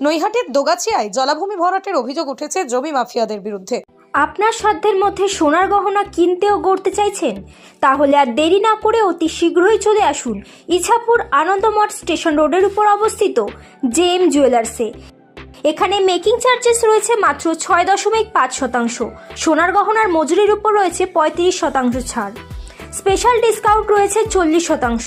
নৈহাটির দোগাছিয়ায় জলাভূমি ভরাটের অভিযোগ উঠেছে জমি মাফিয়াদের বিরুদ্ধে। আপনার সাধ্যের মধ্যে সোনার গহনা কিনতে ও গড়তে চাইছেন? তাহলে আর দেরি না করে অতি শীঘ্রই চলে আসুন ইছাপুর আনন্দমঠ স্টেশন রোডের উপর অবস্থিত জে এম জুয়েলার্সে। এখানে মেকিং চার্জেস রয়েছে মাত্র ছয় দশমিক পাঁচ শতাংশ। সোনার গহনার মজুরির উপর রয়েছে পঁয়ত্রিশ শতাংশ ছাড়। স্পেশাল ডিসকাউন্ট রয়েছে চল্লিশ শতাংশ।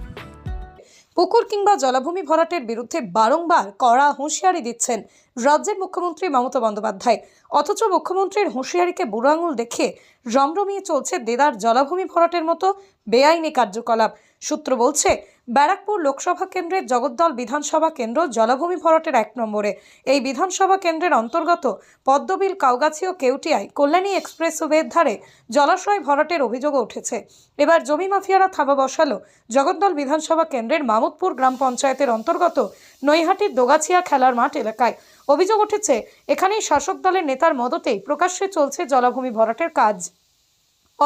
পুকুর কিংবা জলাভূমি ভরাটের বিরুদ্ধে বারংবার কড়া হুঁশিয়ারি দিচ্ছেন রাজ্যের মুখ্যমন্ত্রী মমতা বন্দ্যোপাধ্যায়। অথচ মুখ্যমন্ত্রীর হুঁশিয়ারিকে বুড়ো আঙুল দেখে রমরমিয়ে চলছে দেদার জলাভূমি ভরাটের মতো বেআইনি কার্যকলাপ। সূত্র বলছে ব্যারাকপুর লোকসভা কেন্দ্রের জগদ্দল বিধানসভা কেন্দ্র জলাভূমি ভরাটের এক নম্বরে। এই বিধানসভা কেন্দ্রের অন্তর্গত পদ্মবিল, কাউগাছি ও কেউটিয়ায় কল্যাণী এক্সপ্রেসওয়ের ধারে জলাশয় ভরাটের অভিযোগও উঠেছে। এবার জমি মাফিয়ারা থাবা বসালো জগদ্দল বিধানসভা কেন্দ্রের মামুদপুর গ্রাম পঞ্চায়েতের অন্তর্গত নৈহাটির দোগাছিয়া খেলার মাঠ এলাকায়। অভিযোগ উঠেছে, এখানেই শাসক দলের নেতার মদতেই প্রকাশ্যে চলছে জলাভূমি ভরাটের কাজ।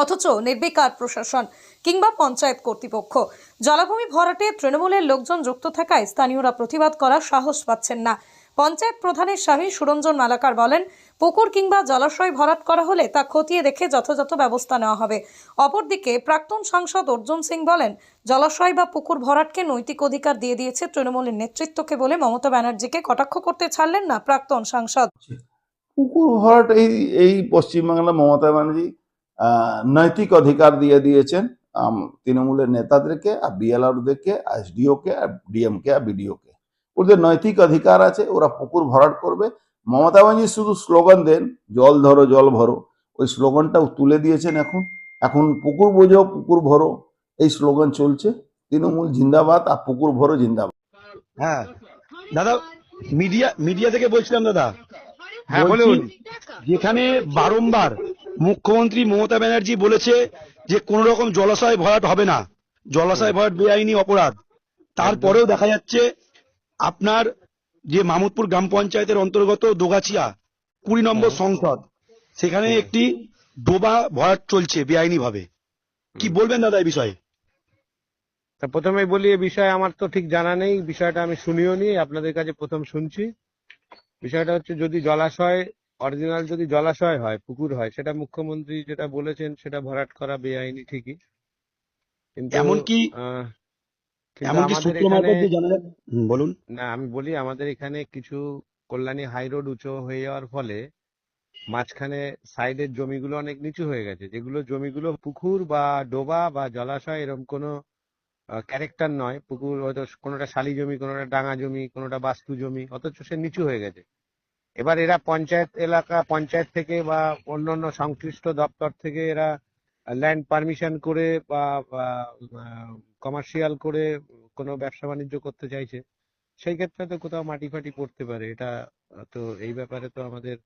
অথচ নির্বিকার প্রশাসন কিংবা পঞ্চায়েত কর্তৃপক্ষ। জলাভূমি ভরাটে তৃণমূলের লোকজন যুক্ত থাকায় স্থানীয়রা প্রতিবাদ করার সাহস পাচ্ছেন না। পঞ্চায়েত প্রধানের স্বামী সুরঞ্জন মালাকার বলেন, পুকুর কিংবা জলাশয় ভরাট করা হলে তা খতিয়ে দেখে যথাযথ ব্যবস্থা নেওয়া হবে। অপরদিকে প্রাক্তন সাংসদ অর্জুন সিং বলেন, জলাশয় বা পুকুর ভরাটকে নৈতিক অধিকার দিয়ে দিয়েছে তৃণমূলের নেতৃত্বকে বলে মমতা ব্যানার্জিকে কটাক্ষ করতে ছাড়লেন না প্রাক্তন সাংসদ। পুকুর ভরাট এই এই পশ্চিমবাংলা মমতা ব্যানার্জি নৈতিক অধিকার দিয়ে দিয়েছেন তৃণমূলের নেতাদেরকে আর বিএলআরদেরকে এসডিও কে আর ডিএম কে আর বিডিও কে ওদের নৈতিক অধিকার আছে ওরা পুকুর ভরাট করবে। মমতা ব্যানার্জি শুধু স্লোগান দেন জল ধরো জল ভরো। ওই স্লোগানটাও তুলে দিয়েছেন এখন। এখন পুকুর বোঝো পুকুর ভরো এই স্লোগান চলছে। তৃণমূল জিন্দাবাদ আর পুকুর ভরো জিন্দাবাদ। হ্যাঁ। দাদা মিডিয়া মিডিয়া থেকে বলছিলাম দাদা। হ্যাঁ, বলুন। যেখানে বারংবার মুখ্যমন্ত্রী মমতা ব্যানার্জি বলেছে যে কোন রকম জলাশয় ভরাট হবে না। জলাশয় ভরাট বেআইনি অপরাধ। তারপরেও দেখা যাচ্ছে আপনার যে মামুদপুর গ্রাম পঞ্চায়েতের অন্তর্গত দোগাছিয়া কুড়ি নম্বর সংসদ সেখানে একটি ডোবা ভরাট চলছে বেআইনি ভাবে কি বলবেন দাদা এই বিষয়ে? তা প্রথমে বলি এ বিষয়ে আমার তো ঠিক জানা নেই। বিষয়টা আমি শুনিও নি আপনাদের কাছে প্রথম শুনছি। বিষয়টা হচ্ছে যদি জলাশয় অরিজিনাল যদি জলাশয় হয় পুকুর হয় সেটা মুখ্যমন্ত্রী যেটা বলেছেন সেটা ভরাট করা বেআইনি ঠিকই। কিন্তু এমনকি সূত্র মারফত বলুন। না আমি বলি আমাদের এখানে কিছু কল্যাণী হাই রোড উঁচু হয়ে যাওয়ার ফলে মাঝখানে সাইডের জমিগুলো অনেক নিচু হয়ে গেছে যেগুলো জমিগুলো পুকুর বা ডোবা বা জলাশয় এরকম কোনো ক্যারেক্টার নয়। পুকুর হয়তো কোনোটা শালি জমি কোনোটা ডাঙা জমি কোনোটা বাস্তু জমি অথচ সে নিচু হয়ে গেছে। এবার এরা পঞ্চায়েত এলাকা পঞ্চায়েত থেকে বা অন্যান্য সংশ্লিষ্ট দপ্তর থেকে এরা ল্যান্ড পারমিশন করে বা কমার্শিয়াল করে কোনো ব্যবসা বাণিজ্য করতে চাইছে। সেই ক্ষেত্রে তো কোথাও মাটি ফাটি পড়তে পারে। এটা তো এই ব্যাপারে তো আমাদের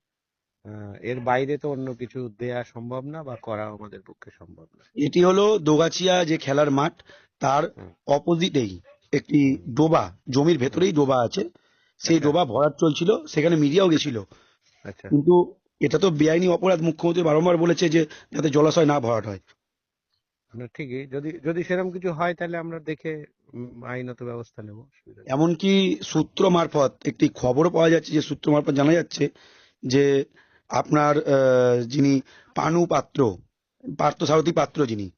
এর বাইরে তো অন্য কিছু দেয়া সম্ভব না বা করা আমাদের পক্ষে সম্ভব না। এটি হলো দোগাছিয়া যে খেলার মাঠ তার। অপোজিটেই একটি ডোবা জমির ভেতরেই ডোবা আছে। সেই আচ্ছা। ডোবা ভরাট চলছিল সেখানে মিডিয়াও গেছিল। আচ্ছা। কিন্তু এটা তো বেআইনি অপরাধ মুখ্যমন্ত্রী বারংবার বলেছে যে যাতে জলাশয় না ভরাট হয়। না, ঠিকই। যদি যদি সেরকম কিছু হয় তাহলে আমরা দেখে আইনত ব্যবস্থা নেব। এমনকি সূত্র মারফত একটি খবরও পাওয়া যাচ্ছে যে সূত্র মারফত জানা যাচ্ছে যে আপনার যিনি পানু পাত্র পার্থ পার্থসারথী পাত্র যিনি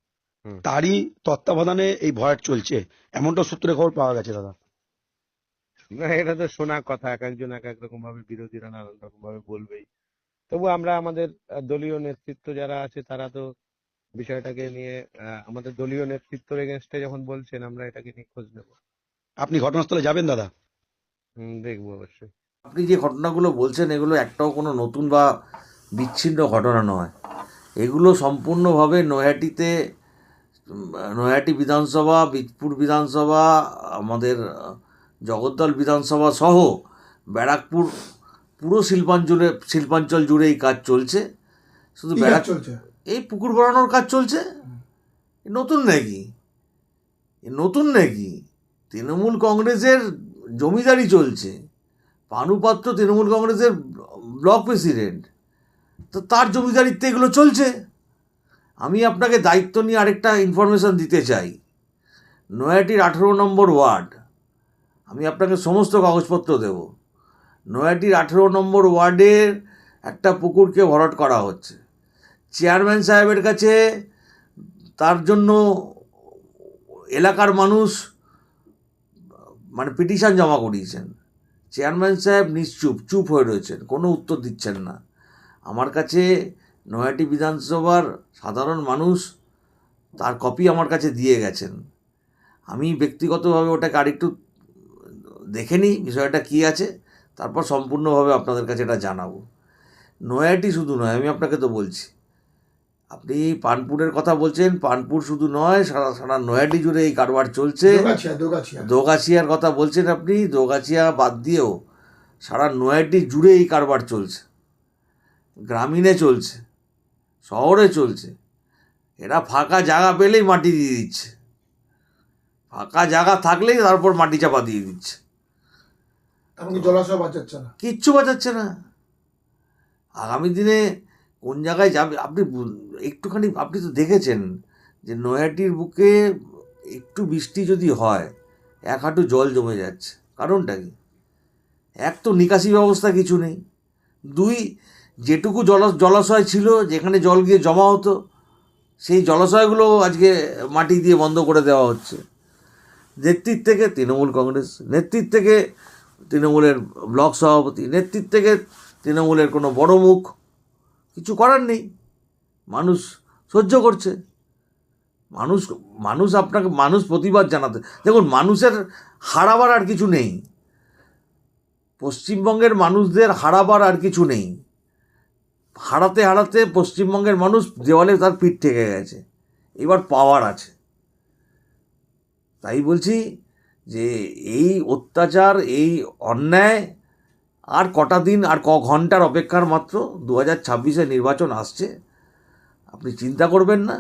তারই তত্ত্বাবধানে এই ভরাট চলছে। এমনটা সূত্রে খবর পাওয়া গেছে দাদা। না এটা তো শোনা কথা এক একজন এক এক রকম ভাবে বিরোধীরা নানান রকম ভাবে বলবেই। তবু আমরা আমাদের দলীয় নেতৃত্ব যারা আছে তারা তো বিষয়টাকে নিয়ে আমাদের দলীয় নেতৃত্বের এগেনস্টে যখন বলছেন আমরা এটাকে নিয়ে খোঁজ নেব। আপনি ঘটনাস্থলে যাবেন দাদা? হুম, দেখব অবশ্যই। আপনি যে ঘটনাগুলো বলছেন এগুলো একটাও কোনো নতুন বা বিচ্ছিন্ন ঘটনা নয়। এগুলো সম্পূর্ণভাবে নৈহাটিতে নৈহাটি বিধানসভা বীজপুর বিধানসভা আমাদের জগদ্দল বিধানসভা সহ ব্যারাকপুর পুরো শিল্পাঞ্চলে শিল্পাঞ্চল জুড়ে এই কাজ চলছে। শুধু ব্যারাক এই পুকুর বানানোর কাজ চলছে? নতুন নাকি? নতুন নাকি? তৃণমূল কংগ্রেসের জমিদারি চলছে। পানুপাত্র তৃণমূল কংগ্রেসের ব্লক প্রেসিডেন্ট। তো তার জমিদারিত্বে এগুলো চলছে। আমি আপনাকে দায়িত্ব নিয়ে আরেকটা ইনফরমেশন দিতে চাই। নয়াটির আঠেরো নম্বর ওয়ার্ড। আমি আপনাকে সমস্ত কাগজপত্র দেব। নয়াটির আঠেরো নম্বর ওয়ার্ডের একটা পুকুরকে ভরাট করা হচ্ছে। চেয়ারম্যান সাহেবের কাছে তার জন্য এলাকার মানুষ মানে পিটিশন জমা করিয়েছেন। চেয়ারম্যান সাহেব নিশ্চুপ, চুপ হয়ে রয়েছেন, কোনো উত্তর দিচ্ছেন না। আমার কাছে নয়াটি বিধানসভার সাধারণ মানুষ, তার কপি আমার কাছে দিয়ে গেছেন। আমি ব্যক্তিগতভাবে ওটাকে আরেকটু দেখে নিই বিষয়টা কী আছে তারপর সম্পূর্ণভাবে আপনাদের কাছে এটা জানাব। নয়াটি শুধু নয় আমি আপনাকে তো বলছি। আপনি পানপুরের কথা বলছেন পানপুর শুধু নয় সারা সারা নয়াটি জুড়ে এই কারবার চলছে। দোগাছিয়া দোগাছিয়া। দোগাছিয়ার কথা বলছেন আপনি দোগাছিয়া বাদ দিয়েও সারা নয়াটি জুড়ে এই কারবার চলছে। গ্রামীণে চলছে শহরে চলছে। এরা ফাঁকা জায়গা পেলেই মাটি দিয়ে দিচ্ছে। ফাঁকা জায়গা থাকলেই তারপর মাটি চাপা দিয়ে দিচ্ছে। এমনকি জলাশয় বাঁচাচ্ছে না। কিচ্ছু বাঁচাচ্ছে না। আগামী দিনে কোন জায়গায় যাবে? আপনি একটুখানি আপনি তো দেখেছেন যে নয়াটির বুকে একটু বৃষ্টি যদি হয়, এক হাঁটু জল জমে যাচ্ছে। কারণটা কি? এক তো নিকাশি ব্যবস্থা কিছু নেই। দুই, যেটুকু জল জলাশয় ছিল, যেখানে জল গিয়ে জমা হতো, সেই জলাশয়গুলো আজকে মাটি দিয়ে বন্ধ করে দেওয়া হচ্ছে। নেতৃত্ব থেকে তৃণমূল কংগ্রেস, নেতৃত্ব থেকে তৃণমূলের ব্লক সভাপতি নেতৃত্ব থেকে তৃণমূলের কোনো বড় মুখ কিছু করার নেই। মানুষ সহ্য করছে। মানুষ মানুষ আপনাকে, মানুষ প্রতিবাদ জানাতে, দেখুন মানুষের হারাবার আর কিছু নেই। পশ্চিমবঙ্গের মানুষদের হারাবার আর কিছু নেই। হারাতে হারাতে পশ্চিমবঙ্গের মানুষ দেওয়ালে তার পিঠ থেকে গেছে। এবার পাওয়ার আছে। তাই বলছি যে এই অত্যাচার, এই অন্যায় আর কটা দিন আর ক ঘণ্টার অপেক্ষার মাত্র দু হাজার ছাব্বিশে নির্বাচন আসছে। আপনি চিন্তা করবেন না,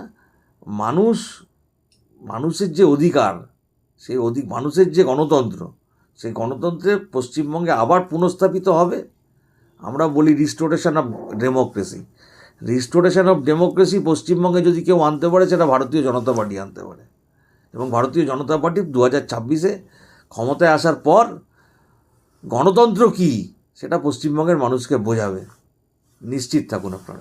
মানুষ, মানুষের যে অধিকার, সেই অধিক মানুষের যে গণতন্ত্র, সেই গণতন্ত্রে পশ্চিমবঙ্গে আবার পুনঃস্থাপিত হবে। আমরা বলি restoration of democracy restoration of democracy পশ্চিমবঙ্গে যদি কেউ আনতে পারে, সেটা ভারতীয় জনতা পার্টি আনতে পারে। এবং ভারতীয় জনতা পার্টি দু হাজার ছাব্বিশে ক্ষমতায় আসার পর গণতন্ত্র কী সেটা পশ্চিমবঙ্গের মানুষকে বোঝাবে। নিশ্চিত থাকুন আপনারা।